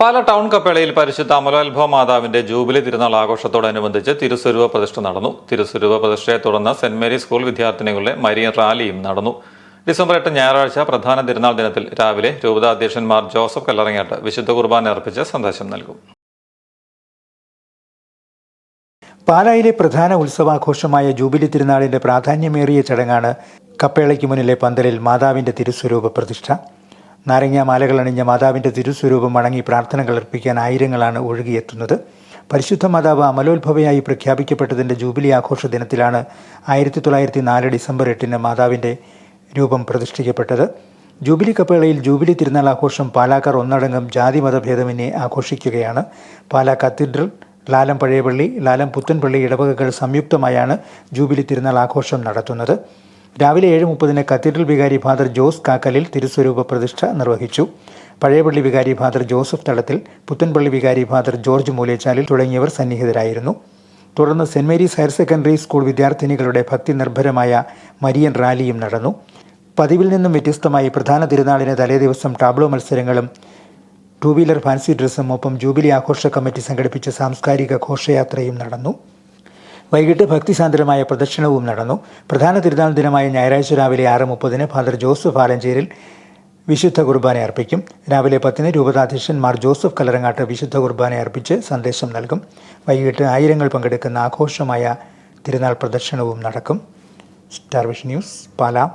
പാല town കപ്പേളയിൽ പരിശുദ്ധ അമലോത്ഭവ മാതാവിന്റെ jubilee തിരുനാൾ ആഘോഷത്തോടനുബന്ധിച്ച് തിരുസ്വരൂപ പ്രതിഷ്ഠ നടന്നു. തിരുസ്വരൂപ പ്രതിഷ്ഠയെ തുടർന്ന് സെന്റ് മേരി സ്കൂൾ വിദ്യാർത്ഥിനികളുടെ മരിയൻ റാലിയും നടന്നു. ഡിസംബർ എട്ട് ഞായറാഴ്ച പ്രധാന തിരുനാൾ ദിനത്തിൽ രാവിലെ രൂപതാധ്യക്ഷന്മാർ ജോസഫ് കല്ലറങ്ങാട്ട് വിശുദ്ധ കുർബാന അർപ്പിച്ച് സന്ദേശം നൽകും. പാലായിലെ പ്രധാന ഉത്സവാഘോഷമായ ജൂബിലി തിരുനാളിന്റെ പ്രാധാന്യമേറിയ ചടങ്ങാണ് കപ്പേളയ്ക്ക് മുന്നിലെ പന്തലിൽ മാതാവിന്റെ തിരുസ്വരൂപ പ്രതിഷ്ഠ. നാരങ്ങ മാലകൾ അണിഞ്ഞ മാതാവിന്റെ തിരുസ്വരൂപം വണങ്ങി പ്രാർത്ഥനകൾ അർപ്പിക്കാൻ ആയിരങ്ങളാണ് ഒഴുകിയെത്തുന്നത്. പരിശുദ്ധ മാതാവ് അമലോത്ഭവയായി പ്രഖ്യാപിക്കപ്പെട്ടതിന്റെ ജൂബിലി ആഘോഷ ദിനത്തിലാണ് ആയിരത്തി തൊള്ളായിരത്തി നാല് ഡിസംബർ എട്ടിന് മാതാവിന്റെ രൂപം പ്രതിഷ്ഠിക്കപ്പെട്ടത്. ജൂബിലി കപ്പേളയിൽ ജൂബിലി തിരുനാൾ ആഘോഷം പാലാക്കാർ ഒന്നടങ്കം ജാതി മതഭേദമന്യേ ആഘോഷിക്കുകയാണ്. പാലാ കത്തീഡ്രൽ ലാലം പഴയപള്ളി ലാലം പുത്തൻപള്ളി ഇടവകകൾ സംയുക്തമായാണ് ജൂബിലി തിരുനാൾ ആഘോഷം നടത്തുന്നത്. രാവിലെ ഏഴ് മുപ്പതിന് കത്തീഡ്രൽ വികാരി ഫാദർ ജോസ് കാക്കലിൽ തിരുസ്വരൂപ പ്രതിഷ്ഠ നിർവഹിച്ചു. പഴയപള്ളി വികാരി ഫാദർ ജോസഫ് തളത്തിൽ പുത്തൻപള്ളി വികാരി ഫാദർ ജോർജ് മൂലേച്ചാലിൽ തുടങ്ങിയവർ സന്നിഹിതരായിരുന്നു. തുടർന്ന് Saint Mary's higher secondary school വിദ്യാർത്ഥിനികളുടെ ഭക്തി നിർഭരമായ മരിയൻ റാലിയും നടന്നു. പതിവിൽ നിന്നും വ്യത്യസ്തമായി പ്രധാന തിരുനാളിന് തലേദിവസം ടാബ്ലോ മത്സരങ്ങളും ടൂ വീലർ ഫാൻസി ഡ്രസ്സും ഒപ്പം ജൂബിലി ആഘോഷ കമ്മിറ്റി സംഘടിപ്പിച്ച സാംസ്കാരിക ഘോഷയാത്രയും നടന്നു. വൈകിട്ട് ഭക്തിസാന്ദ്രമായ പ്രദക്ഷിണവും നടന്നു. പ്രധാന തിരുനാൾ ദിനമായ ഞായറാഴ്ച രാവിലെ ആറ് മുപ്പതിന് ഫാദർ ജോസഫ് ആലഞ്ചേരിൽ വിശുദ്ധ കുർബാന അർപ്പിക്കും. രാവിലെ പത്തിന് രൂപതാധ്യക്ഷൻ മാർ ജോസഫ് കലറങ്ങാട്ട് വിശുദ്ധ കുർബാന അർപ്പിച്ച് സന്ദേശം നൽകും. വൈകിട്ട് ആയിരങ്ങൾ പങ്കെടുക്കുന്ന ആഘോഷമായ തിരുനാൾ പ്രദർശനവും നടക്കും. സ്റ്റാർവിഷ് ന്യൂസ് പാലാ.